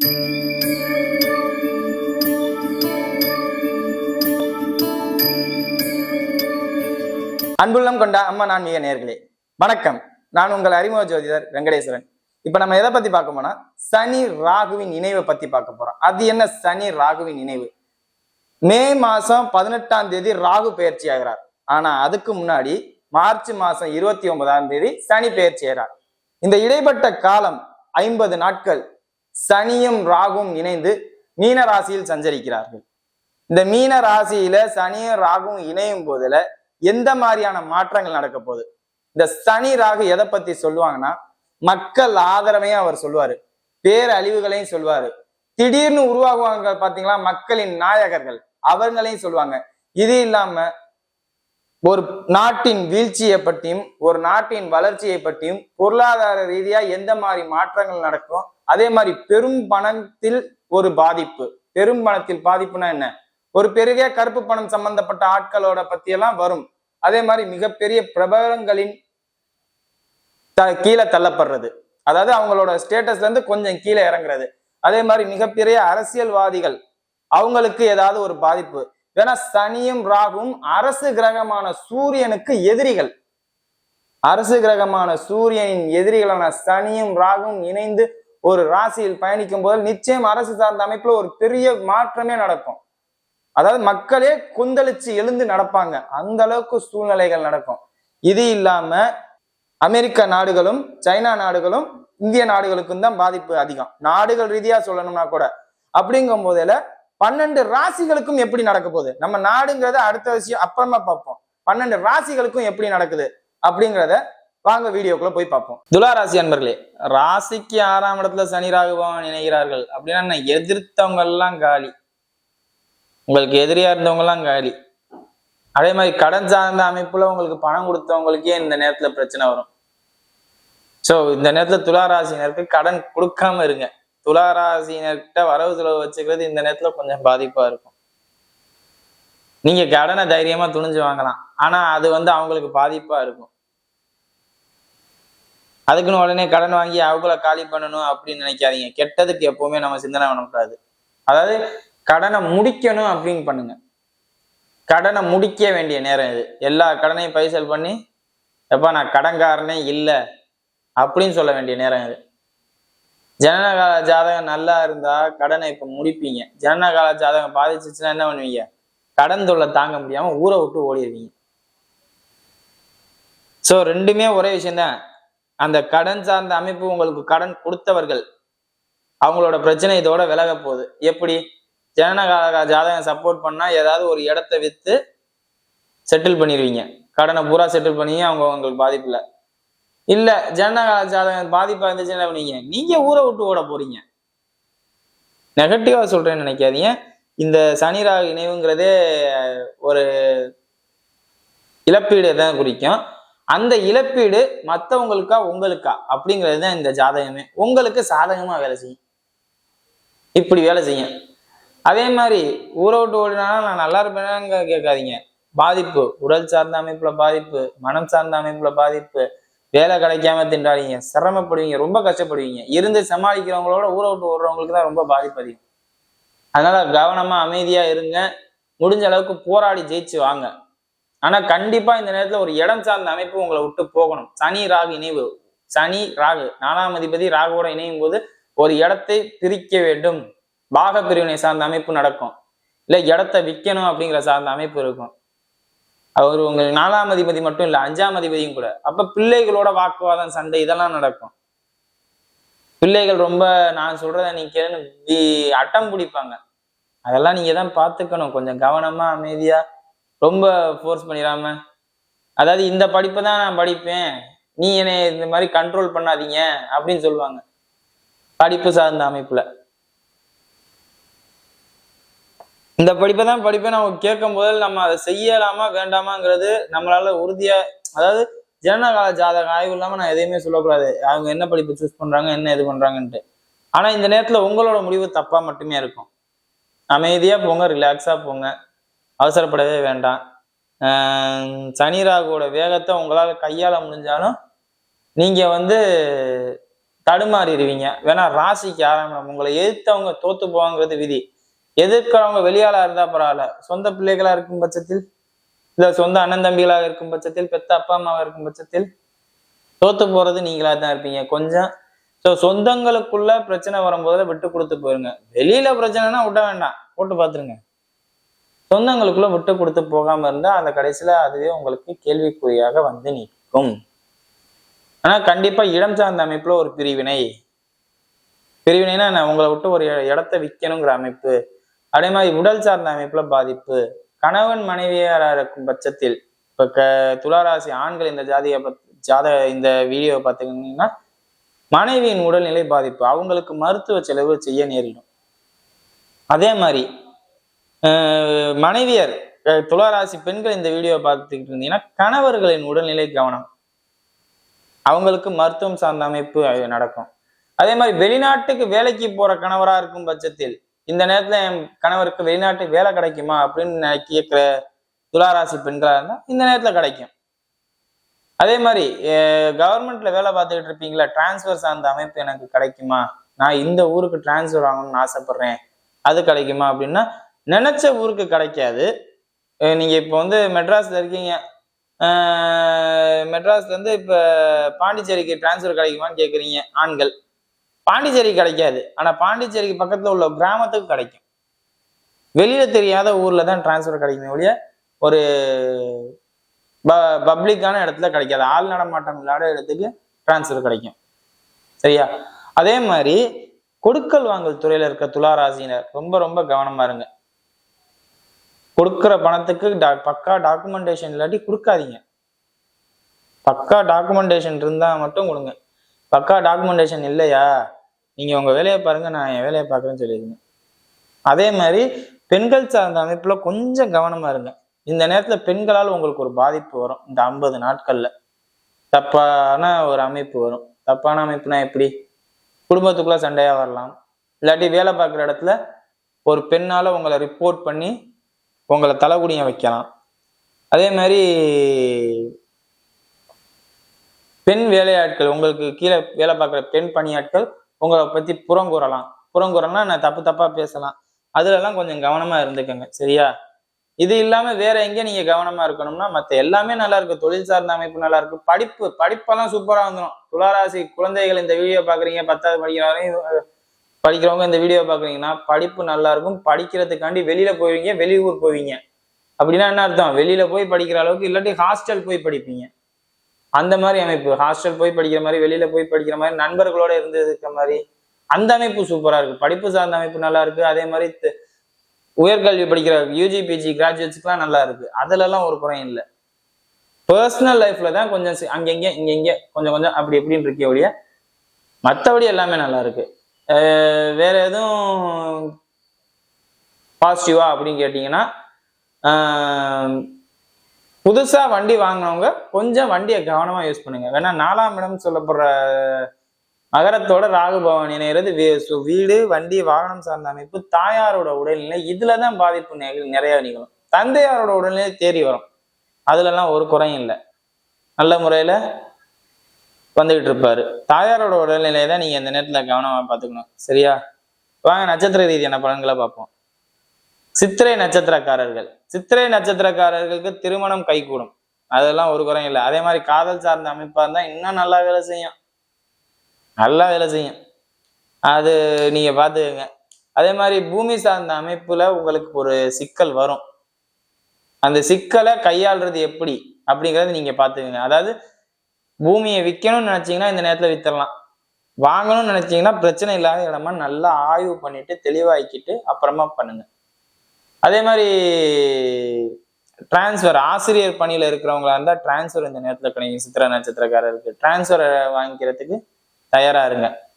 அன்புள்ளம் கொண்ட அம்மா நான் மிக நேர்களே. வணக்கம். நான் உங்கள் அறிமுக ஜோதிடர் வெங்கடேஸ்வரன். இப்ப நம்ம எதை பத்தி பார்க்க போனா சனி ராகுவின் நினைவை பத்தி பார்க்க போறோம். அது என்ன சனி ராகுவின் நினைவு? மே மாசம் பதினெட்டாம் தேதி ராகு பயிற்சி ஆகிறார். ஆனா அதுக்கு முன்னாடி மார்ச் மாசம் இருபத்தி ஒன்பதாம் தேதி சனி பயிற்சி ஆகிறார். இந்த இடைப்பட்ட காலம் ஐம்பது நாட்கள். சனியும் ராகும் இணைந்து மீன ராசியில் சஞ்சரிக்கிறார்கள். இந்த மீன ராசியில சனியும் ராகும் இணையும் போதுல எந்த மாதிரியான மாற்றங்கள் நடக்க போகுது? இந்த சனி ராகு எதை பத்தி சொல்லுவாங்கன்னா மக்கள் ஆதரவையும் அவர் சொல்லுவாரு. பேரழிவுகளையும் சொல்லுவாரு. திடீர்னு உருவாகுவாங்க பாத்தீங்களா? மக்களின் நாயகர்கள். அவங்களையும் சொல்லுவாங்க. இது இல்லாம ஒரு நாட்டின் வீழ்ச்சியை பற்றியும் ஒரு நாட்டின் வளர்ச்சியை பற்றியும் பொருளாதார ரீதியா எந்த மாதிரி மாற்றங்கள் நடக்கும்? அதே மாதிரி பெரும் பணத்தில் ஒரு பாதிப்பு. பெரும் பணத்தில் பாதிப்புனா என்ன? ஒரு பெரிய கருப்பு பணம் சம்பந்தப்பட்ட ஆட்களோட பத்தியெல்லாம் வரும். அதே மாதிரி மிகப்பெரிய பிரபலங்களின் த கீழே தள்ளப்படுறது. அதாவது அவங்களோட ஸ்டேட்டஸ்ல இருந்து கொஞ்சம் கீழே இறங்குறது. அதே மாதிரி மிகப்பெரிய அரசியல்வாதிகள் அவங்களுக்கு ஏதாவது ஒரு பாதிப்பு. ஏன்னா சனியும் ராகும் அரசு கிரகமான சூரியனுக்கு எதிரிகள். அரசு கிரகமான சூரியனின் எதிரிகளான சனியும் ராகும் இணைந்து ஒரு ராசியில் பயணிக்கும் போது நிச்சயம் அரசு சார்ந்த அமைப்புல ஒரு பெரிய மாற்றமே நடக்கும். அதாவது மக்களே கொந்தளிச்சு எழுந்து நடப்பாங்க. அந்த அளவுக்கு சூழ்நிலைகள் நடக்கும். இது இல்லாம அமெரிக்க நாடுகளும் சைனா நாடுகளும் இந்திய நாடுகளுக்கும் தான் பாதிப்பு அதிகம். நாடுகள் ரீதியா சொல்லணும்னா கூட. அப்படிங்கும் போதுல பன்னெண்டு ராசிகளுக்கும் எப்படி நடக்க போகுது? நம்ம நாடுங்கிறத அடுத்த விஷயம் அப்புறமா பார்ப்போம். பன்னெண்டு ராசிகளுக்கும் எப்படி நடக்குது? அப்படிங்கிறத வாங்க வீடியோக்குள்ள போய் பார்ப்போம். துலா ராசி அன்பர்களே ராசிக்கு ஆறாம் இடத்துல சனி ராகுபவன் நினைகிறார்கள் அப்படின்னா எதிர்த்தவங்க எல்லாம் காலி. உங்களுக்கு எதிரியா இருந்தவங்க எல்லாம் காலி. அதே மாதிரி கடன் சார்ந்த அமைப்புல உங்களுக்கு பணம் கொடுத்தவங்களுக்கே இந்த நேரத்துல பிரச்சனை வரும். சோ இந்த நேரத்துல துலா ராசினருக்கு கடன் கொடுக்காம இருங்க. துலா ராசினர்கிட்ட வரவு செலவு வச்சுக்கிறது இந்த நேரத்துல கொஞ்சம் பாதிப்பா இருக்கும். நீங்க கடனை தைரியமா துணிஞ்சு வாங்கலாம். ஆனா அது வந்து அவங்களுக்கு பாதிப்பா இருக்கும். அதுக்குன்னு உடனே கடன் வாங்கி அவங்கள காலி பண்ணணும் அப்படின்னு நினைக்காதீங்க. கெட்டதுக்கு எப்பவுமே நம்ம சிந்தனை பண்ணக்கூடாது. அதாவது கடனை முடிக்கணும் அப்படின்னு பண்ணுங்க. கடனை முடிக்க வேண்டிய நேரம் இது. எல்லா கடனையும் பைசல் பண்ணி எப்பா நான் கடன்காரனே இல்லை அப்படின்னு சொல்ல வேண்டிய நேரம் இது. ஜனனகால ஜாதகம் நல்லா இருந்தா கடனை இப்ப முடிப்பீங்க. ஜனனகால ஜாதகம் பாதிச்சிச்சுன்னா என்ன பண்ணுவீங்க? கடன் தொல்லை தாங்க முடியாம ஊரை விட்டு ஓடிடுவீங்க. ஸோ ரெண்டுமே ஒரே விஷயம்தான். அந்த கடன் சார்ந்த அமைப்பு உங்களுக்கு கடன் கொடுத்தவர்கள். அவங்களோட பிரச்சனை இதோட விலக போகுது. எப்படி? ஜனனகால ஜாதகம் சப்போர்ட் பண்ணா ஏதாவது ஒரு இடத்த வித்து செட்டில் பண்ணிடுவீங்க கடனை பூரா செட்டில் பண்ணி அவங்க உங்களுக்கு பாதிப்பில் இல்லை. இல்ல ஜனனகால ஜாதகம் பாதிப்பா இருந்துச்சுன்னா என்ன பண்ணுவீங்க? நீங்க ஊரை விட்டு ஓட போறீங்க. நெகட்டிவா சொல்றேன்னு நினைக்காதீங்க. இந்த சனி ராகு இணைவுங்கிறதே ஒரு இழப்பீடு தான் குறிக்கும். அந்த இழப்பீடு மற்றவங்களுக்கா உங்களுக்கா? அப்படிங்கிறது தான் இந்த ஜாதகமே. உங்களுக்கு சாதகமா வேலை செய்யும். இப்படி வேலை செய்யும். அதே மாதிரி ஊரை விட்டு ஓடினாலும் நான் நல்லா இருப்பேனாங்க கேட்காதீங்க. பாதிப்பு. உடல் சார்ந்த அமைப்புல பாதிப்பு. மனம் சார்ந்த அமைப்புல பாதிப்பு. வேலை கிடைக்காம திண்டாடிங்க. சிரமப்படுவீங்க. ரொம்ப கஷ்டப்படுவீங்க. இருந்து சமாளிக்கிறவங்களோட ஊரை விட்டு ஓடுறவங்களுக்கு தான் ரொம்ப பாதிப்பு அதிகம். அதனால கவனமா அமைதியா இருங்க. முடிஞ்ச அளவுக்கு போராடி ஜெயிச்சு வாங்க. ஆனா கண்டிப்பா இந்த நேரத்துல ஒரு இடம் சார்ந்த அமைப்பு உங்களை விட்டு போகணும். சனி ராகு இணைவு. சனி ராகு. நாலாம் அதிபதி ராகுவோட இணையும் போது ஒரு இடத்தை பிரிக்க வேண்டும். பாக பிரிவினை சார்ந்த அமைப்பு நடக்கும். இல்ல இடத்த விற்கணும் அப்படிங்கிற சார்ந்த அமைப்பு இருக்கும். அவர் உங்களுக்கு நாலாம் அதிபதி மட்டும் இல்ல அஞ்சாம் அதிபதியும் கூட. அப்ப பிள்ளைகளோட வாக்குவாதம் சண்டை இதெல்லாம் நடக்கும். பிள்ளைகள் ரொம்ப நான் சொல்றத நீ கேளுன்னு அட்டம் பிடிப்பாங்க. அதெல்லாம் நீங்க தான் பார்த்துக்கணும். கொஞ்சம் கவனமா அமைதியா ரொம்ப ஃபோர்ஸ் பண்ணிடாம. அதாவது இந்த படிப்பை தான் நான் படிப்பேன். நீ என்னை இந்த மாதிரி கண்ட்ரோல் பண்ணாதீங்க அப்படின்னு சொல்லுவாங்க. படிப்பு சார்ந்த அமைப்புல. இந்த படிப்பை தான் படிப்பேன் நம்ம கேட்கும் போது நம்ம அதை செய்யலாமா வேண்டாமாங்கிறது நம்மளால உறுதியா அதாவது ஜனனகால ஜாதக ஆய்வு இல்லாம நான் எதையுமே சொல்லக்கூடாது. அவங்க என்ன படிப்பு சூஸ் பண்றாங்க என்ன இது பண்றாங்கன்ட்டு. ஆனா இந்த நேரத்துல உங்களோட முடிவு தப்பா மட்டுமே இருக்கும். அமைதியா போங்க ரிலாக்ஸா போங்க. அவசரப்படவே வேண்டாம். சனி ராகுவோட வேகத்தை உங்களால் கையாள முடிஞ்சாலும் நீங்கள் வந்து தடுமாறிடுவீங்க. வேணா ராசிக்கு ஆரம்பம். உங்களை எதிர்த்தவங்க தோத்து போவாங்கிறது விதி. எதிர்க்கிறவங்க வெளியாளா இருந்தா பரவாயில்ல. சொந்த பிள்ளைகளா இருக்கும் பட்சத்தில் இல்ல சொந்த அண்ணன் தம்பிகளாக இருக்கும் பட்சத்தில் பெத்த அப்பா அம்மாவாக இருக்கும் பட்சத்தில் தோத்து போறது நீங்களா தான் இருப்பீங்க. கொஞ்சம் ஸோ சொந்தங்களுக்குள்ள பிரச்சனை வரும்போது விட்டு கொடுத்து போயிருங்க. வெளியில பிரச்சனைனா விட வேண்டாம். போட்டு பார்த்துருங்க. சொந்தங்களுக்குள்ள விட்டு கொடுத்து போகாம இருந்தா அந்த கடைசியில அதுவே உங்களுக்கு கேள்விக்குறியாக வந்து நிற்கும். ஆனா கண்டிப்பா இடம் சார்ந்த அமைப்புல ஒரு பிரிவினை. பிரிவினைனா உங்களை விட்டு ஒரு இடத்த விற்கணுங்கிற அமைப்பு. அதே மாதிரி உடல் சார்ந்த அமைப்புல பாதிப்பு. கணவன் மனைவியாரா இருக்கும் பட்சத்தில் இப்ப க துளாராசி ஆண்கள் இந்த ஜாதிய பத் ஜாத இந்த வீடியோவை பார்த்துக்கிட்டீங்கன்னா மனைவியின் உடல்நிலை பாதிப்பு. அவங்களுக்கு மருத்துவ செலவு செய்ய நேரிடும். அதே மாதிரி மனைவியர் அஹ், துளாராசி பெண்கள் இந்த வீடியோ பார்த்துக்கிட்டு இருந்தீங்கன்னா கணவர்களின் உடல்நிலை கவனம். அவங்களுக்கு மருத்துவம் சார்ந்த அமைப்பு நடக்கும். அதே மாதிரி வெளிநாட்டுக்கு வேலைக்கு போற கணவரா இருக்கும் பட்சத்தில் இந்த நேரத்துல என் கணவருக்கு வெளிநாட்டுக்கு வேலை கிடைக்குமா அப்படின்னு கேட்கிற துளாராசி பெண்களா இருந்தா இந்த நேரத்துல கிடைக்கும். அதே மாதிரி கவர்மெண்ட்ல வேலை பார்த்துக்கிட்டு இருப்பீங்களா டிரான்ஸ்ஃபர் சார்ந்த அமைப்பு எனக்கு கிடைக்குமா? நான் இந்த ஊருக்கு டிரான்ஸ்ஃபர் ஆகணும்னு ஆசைப்படுறேன். அது கிடைக்குமா அப்படின்னா நினச்ச ஊருக்கு கிடைக்காது. நீங்கள் இப்போ வந்து மெட்ராஸில் இருக்கீங்க. மெட்ராஸ்லேருந்து இப்போ பாண்டிச்சேரிக்கு டிரான்ஸ்ஃபர் கிடைக்குமான்னு கேட்குறீங்க ஆண்கள். பாண்டிச்சேரி கிடைக்காது. ஆனால் பாண்டிச்சேரிக்கு பக்கத்தில் உள்ள கிராமத்துக்கு கிடைக்கும். வெளியில் தெரியாத ஊரில் தான் டிரான்ஸ்ஃபர் கிடைக்குமே ஒழிய ஒரு ப பப்ளிக்கான இடத்துல கிடைக்காது. ஆள் நடமாட்டம் இல்லாத இடத்துக்கு டிரான்ஸ்ஃபர் கிடைக்கும். சரியா? அதே மாதிரி கொடுக்கல் வாங்கல் துறையில் இருக்க துளாராசினர் ரொம்ப ரொம்ப கவனமாக இருங்க. கொடுக்குற பணத்துக்கு டா- பக்கா டாக்குமெண்டேஷன் இல்லாட்டி கொடுக்காதீங்க. பக்கா டாக்குமெண்டேஷன் இருந்தால் மட்டும் கொடுங்க. பக்கா டாக்குமெண்டேஷன் இல்லையா? நீங்கள் உங்கள் வேலையை பாருங்கள் நான் என் வேலையை பார்க்குறேன்னு சொல்லிடுங்க. அதே மாதிரி பெண்கள் சார்ந்த அமைப்பில் கொஞ்சம் கவனமாக இருங்க. இந்த நேரத்தில் பெண்களால் உங்களுக்கு ஒரு பாதிப்பு வரும். இந்த ஐம்பது நாட்களில் தப்பான ஒரு அமைப்பு வரும். தப்பான அமைப்புனா எப்படி? குடும்பத்துக்குள்ளே சண்டையாக வரலாம். இல்லாட்டி வேலை பார்க்குற இடத்துல ஒரு பெண்ணால் உங்களை ரிப்போர்ட் பண்ணி உங்களை தலைகுனிய வைக்கலாம். அதே மாதிரி பெண் வேலையாட்கள் உங்களுக்கு கீழே வேலை பார்க்குற பெண் பணியாட்கள் உங்களை பற்றி புறங்கூறலாம். புறங்கூறலாம் நான் தப்பு தப்பா பேசலாம். அதுலலாம் கொஞ்சம் கவனமா இருந்துக்கோங்க சரியா? இது இல்லாம வேற எங்க நீங்க கவனமா இருக்கணும்னா மத்த எல்லாமே நல்லா இருக்கு. தொழில் சார்ந்த அமைப்பு நல்லா இருக்கு. படிப்பு படிப்பெல்லாம் சூப்பரா வந்துடும் துளாராசி குழந்தைகள் இந்த வீடியோ பாக்குறீங்க பத்தாவது படிக்கிறவங்க படிக்கிறவங்க இந்த வீடியோ பாக்குறீங்கன்னா படிப்பு நல்லா இருக்கும் படிக்கிறதுக்காண்டி வெளியில போவீங்க வெளியூர் போவீங்க. அப்படின்னா என்ன அர்த்தம்? வெளியில போய் படிக்கிற அளவுக்கு இல்லாட்டி ஹாஸ்டல் போய் படிப்பீங்க. அந்த மாதிரி அமைப்பு. ஹாஸ்டல் போய் படிக்கிற மாதிரி வெளியில போய் படிக்கிற மாதிரி நண்பர்களோட இருந்து இருக்கிற மாதிரி அந்த அமைப்பு சூப்பரா இருக்கு. படிப்பு சார்ந்த அமைப்பு நல்லா இருக்கு. அதே மாதிரி உயர்கல்வி படிக்கிற யூஜி பிஜி கிராஜுவேட்ஸ்க்குலாம் நல்லா இருக்கு. அதுலலாம் ஒரு குறையும் இல்லை. பர்சனல் லைஃப்ல தான் கொஞ்சம் சி- அங்கங்க இங்க கொஞ்சம் கொஞ்சம் அப்படி இப்படின்னு இருக்கே ஒழிய மற்றபடி எல்லாமே நல்லா இருக்கு. வேற எதுவும் பாசிட்டிவா அப்படின்னு கேட்டிங்கன்னா புதுசாக புதுசா வண்டி வாங்கினவங்க கொஞ்சம் வண்டியை கவனமா யூஸ் பண்ணுங்க. வேணா நாலாம் இடம் சொல்லப்படுற நகரத்தோட ராகு பவன் இணைகிறது வே- சு- வீடு வண்டி வாகனம் சார்ந்த அமைப்பு தாயாரோட உடல்நிலை இதுலதான் பாதிப்பு நிறைய நிகழும் தந்தையாரோட உடல்நிலை தேறி வரும். அதுலலாம் ஒரு குறையும் இல்லை. நல்ல முறையில வந்துகிட்டு இருப்பாரு தாயாரோட உடல்நிலையை தான் நீங்க இந்த நேரத்துல கவனமா பாத்துக்கணும் சரியா? வாங்க நட்சத்திர ரீதியான பலன்களை பார்ப்போம். சித்திரை நட்சத்திரக்காரர்கள். சித்திரை நட்சத்திரக்காரர்களுக்கு திருமணம் கைகூடும். அதெல்லாம் ஒரு குறையும் இல்லை. அதே மாதிரி காதல் சார்ந்த அமைப்பா இருந்தா இன்னும் நல்லா வேலை செய்யும். நல்லா வேலை செய்யும். அது நீங்க பாத்துக்கங்க அதே மாதிரி பூமி சார்ந்த அமைப்புல உங்களுக்கு ஒரு சிக்கல் வரும். அந்த சிக்கலை கையாளுறது எப்படி அப்படிங்கறது நீங்க பாத்துக்கங்க அதாவது பூமியை விற்கணும்னு நினைச்சீங்கன்னா இந்த நேரத்தில் வித்துடலாம் வாங்கணும்னு நினைச்சீங்கன்னா பிரச்சனை இல்லாத இடமா நல்லா ஆய்வு பண்ணிட்டு தெளிவாக்கிட்டு அப்புறமா பண்ணுங்க. அதே மாதிரி டிரான்ஸ்ஃபர் ஆசிரியர் பணியில் இருக்கிறவங்களா இருந்தால் டிரான்ஸ்ஃபர் இந்த நேரத்தில் கிடைக்கும் சித்திர நட்சத்திரக்காரருக்கு. டிரான்ஸ்ஃபர் வாங்கிக்கிறதுக்கு தயாராக இருங்க.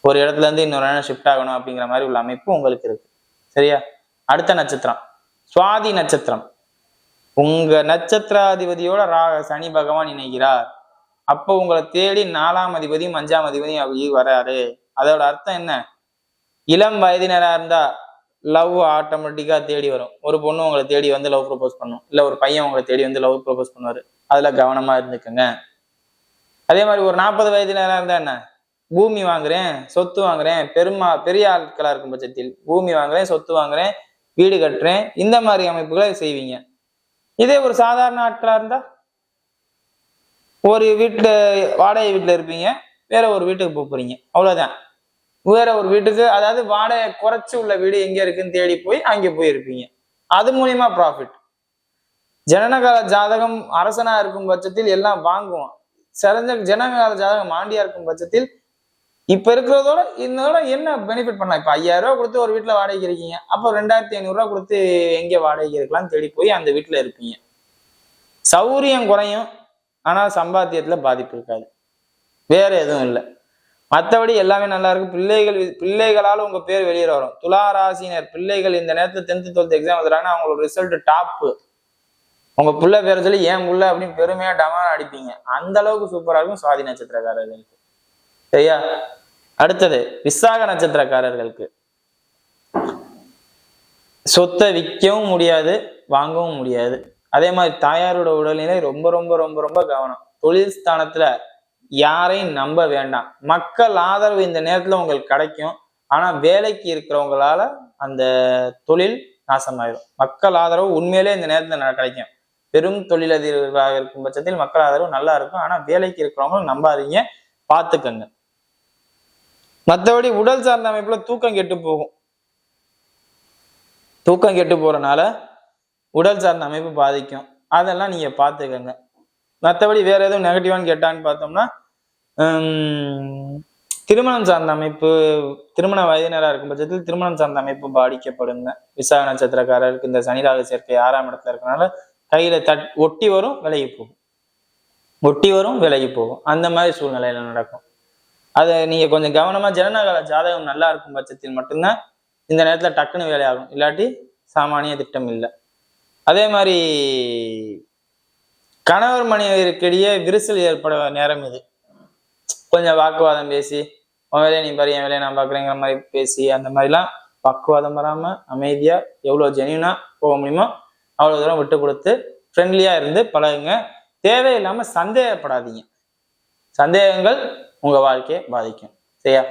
ஒரு இடத்துல இருந்து இன்னொரு இடம் ஷிஃப்ட் ஆகணும் அப்படிங்கிற மாதிரி உள்ள அமைப்பு உங்களுக்கு இருக்கு. சரியா? அடுத்த நட்சத்திரம். சுவாதி நட்சத்திரம். உங்க நட்சத்திராதிபதியோட ராக சனி பகவான் இணைகிறார். அப்போ உங்களை தேடி நாலாம் அதிபதியும் அஞ்சாம் அதிபதியும் அப்படி வராரு. அதோட அர்த்தம் என்ன? இளம் வயதினராக இருந்தா லவ் ஆட்டோமேட்டிக்காக தேடி வரும். ஒரு பொண்ணு உங்களை தேடி வந்து லவ் ப்ரொபோஸ் பண்ணும். இல்லை ஒரு பையன் உங்களை தேடி வந்து லவ் ப்ரொபோஸ் பண்ணுவாரு. அதில் கவனமாக இருந்துக்கோங்க. அதே மாதிரி ஒரு நாற்பது வயதினராக இருந்தா என்ன? பூமி வாங்குறேன் சொத்து வாங்குறேன் பெருமா பெரிய ஆட்களா இருக்கும் பட்சத்தில் பூமி வாங்குறேன் சொத்து வாங்குறேன் வீடு கட்டுறேன். இந்த மாதிரி அமைப்புகளை செய்வீங்க. இதே ஒரு சாதாரண ஆட்களா இருந்தா ஒரு வீட்டில் வாடகை வீட்டில் இருப்பீங்க வேற ஒரு வீட்டுக்கு போக போறீங்க. அவ்வளோதான் வேற ஒரு வீட்டுக்கு அதாவது வாடகை குறைச்சி உள்ள வீடு எங்கே இருக்குன்னு தேடி போய் அங்கே போயிருப்பீங்க அது மூலியமா ப்ராஃபிட் ஜனனகால ஜாதகம் அரசனா இருக்கும் பட்சத்தில் எல்லாம் வாங்குவோம். சிறந்த ஜனகால ஜாதகம் ஆண்டியா இருக்கும் பட்சத்தில் இப்ப இருக்கிறதோட இதோட என்ன பெனிஃபிட் பண்ணலாம்? இப்ப ஐயாயிரம் ரூபா கொடுத்து ஒரு வீட்டுல வாடகைக்கு இருக்கீங்க. அப்போ ரெண்டாயிரத்தி ஐநூறுரூவா கொடுத்து எங்க வாடகைக்கு இருக்கலாம்னு தேடி போய் அந்த வீட்டுல இருப்பீங்க. சௌரியம் குறையும். ஆனா சம்பாத்தியத்துல பாதிப்பு இருக்காது. வேற எதுவும் இல்லை. மற்றபடி எல்லாமே நல்லா இருக்கு. பிள்ளைகள் பிள்ளைகளால உங்க பேர் வெளியே வரும். துலா ராசினர் பிள்ளைகள் இந்த நேரத்துல டென்த்து டுவெல்த் எக்ஸாம் எழுதுறாங்கன்னா அவங்களோட ரிசல்ட் டாப்பு உங்க புள்ள பேரை சொல்லி ஏன் புள்ள? அப்படின்னு பெருமையா டமான் அடிப்பீங்க. அந்த அளவுக்கு சூப்பரா இருக்கும் சுவாதி நட்சத்திரக்காரர்களுக்கு. சரியா? அடுத்தது விசாக நட்சத்திரக்காரர்களுக்கு. சொத்தை விற்கவும் முடியாது வாங்கவும் முடியாது. அதே மாதிரி தாயாரோட உடல்நிலை ரொம்ப ரொம்ப ரொம்ப ரொம்ப கவனம். தொழில் ஸ்தானத்துல யாரையும் நம்ப வேண்டாம். மக்கள் ஆதரவு இந்த நேரத்துல உங்களுக்கு கிடைக்கும். ஆனா வேலைக்கு இருக்கிறவங்களால அந்த தொழில் நாசமாயிடும். மக்கள் ஆதரவு உண்மையிலே இந்த நேரத்துல கிடைக்கும். பெரும் தொழிலதிபராக இருக்கும் பட்சத்தில் மக்கள் ஆதரவு நல்லா இருக்கும். ஆனா வேலைக்கு இருக்கிறவங்களும் நம்பாதீங்க. பார்த்துக்கங்க மற்றபடி உடல் சார்ந்த அமைப்புல தூக்கம் கெட்டு போகும். தூக்கம் கெட்டு போறனால உடல் சார்ந்த அமைப்பு பாதிக்கும். அதெல்லாம் நீங்கள் பார்த்துக்கங்க. மற்றபடி வேற எதுவும் நெகட்டிவான்னு கேட்டான்னு பார்த்தோம்னா திருமணம் சார்ந்த அமைப்பு திருமண வயதினராக இருக்கும் பட்சத்தில் திருமணம் சார்ந்த அமைப்பு பாதிக்கப்படுங்க. விசாக நட்சத்திரக்காரருக்கு இந்த சனிராக சேர்க்கை ஆறாம் இடத்துல இருக்கனால கையில தட் ஒட்டி வரும் விலகி போகும். ஒட்டி வரும் விலகி போகும். அந்த மாதிரி சூழ்நிலையில நடக்கும். அதை நீங்க கொஞ்சம் கவனமா ஜனனகால ஜாதகம் நல்லா இருக்கும் பட்சத்தில் மட்டும்தான் இந்த நேரத்துல டக்குன்னு வேலையாகும். இல்லாட்டி சாமானிய திட்டம் இல்லை. அதே மாதிரி கணவர் மனைவிற்கிடையே விரிசல் ஏற்பட நேரம் இது. கொஞ்சம் வாக்குவாதம் பேசி உன் வேலையை நீ பாரு என் வேலையை நான் பார்க்குறேங்கிற மாதிரி பேசி அந்த மாதிரிலாம் பக்குவாதம் வராமல் அமைதியாக எவ்வளோ ஜெனியூனாக போக முடியுமோ அவ்வளோ தூரம் விட்டு கொடுத்து ஃப்ரெண்ட்லியாக இருந்து பழகுங்க. தேவையில்லாமல் சந்தேகப்படாதீங்க. சந்தேகங்கள் உங்கள் வாழ்க்கையை பாதிக்கும். சரியா?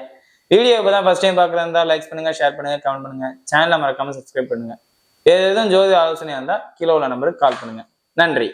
வீடியோ இப்போ தான் ஃபஸ்ட் டைம் பார்க்குறதா லைக் பண்ணுங்கள் ஷேர் பண்ணுங்கள் கமெண்ட் பண்ணுங்க. சேனலை மறக்காமல் சப்ஸ்கிரைப் பண்ணுங்கள் எதுவும் ஜோதி ஆலோசனையாக இருந்தால் கீழே உள்ள நம்பருக்கு கால் பண்ணுங்க. நன்றி.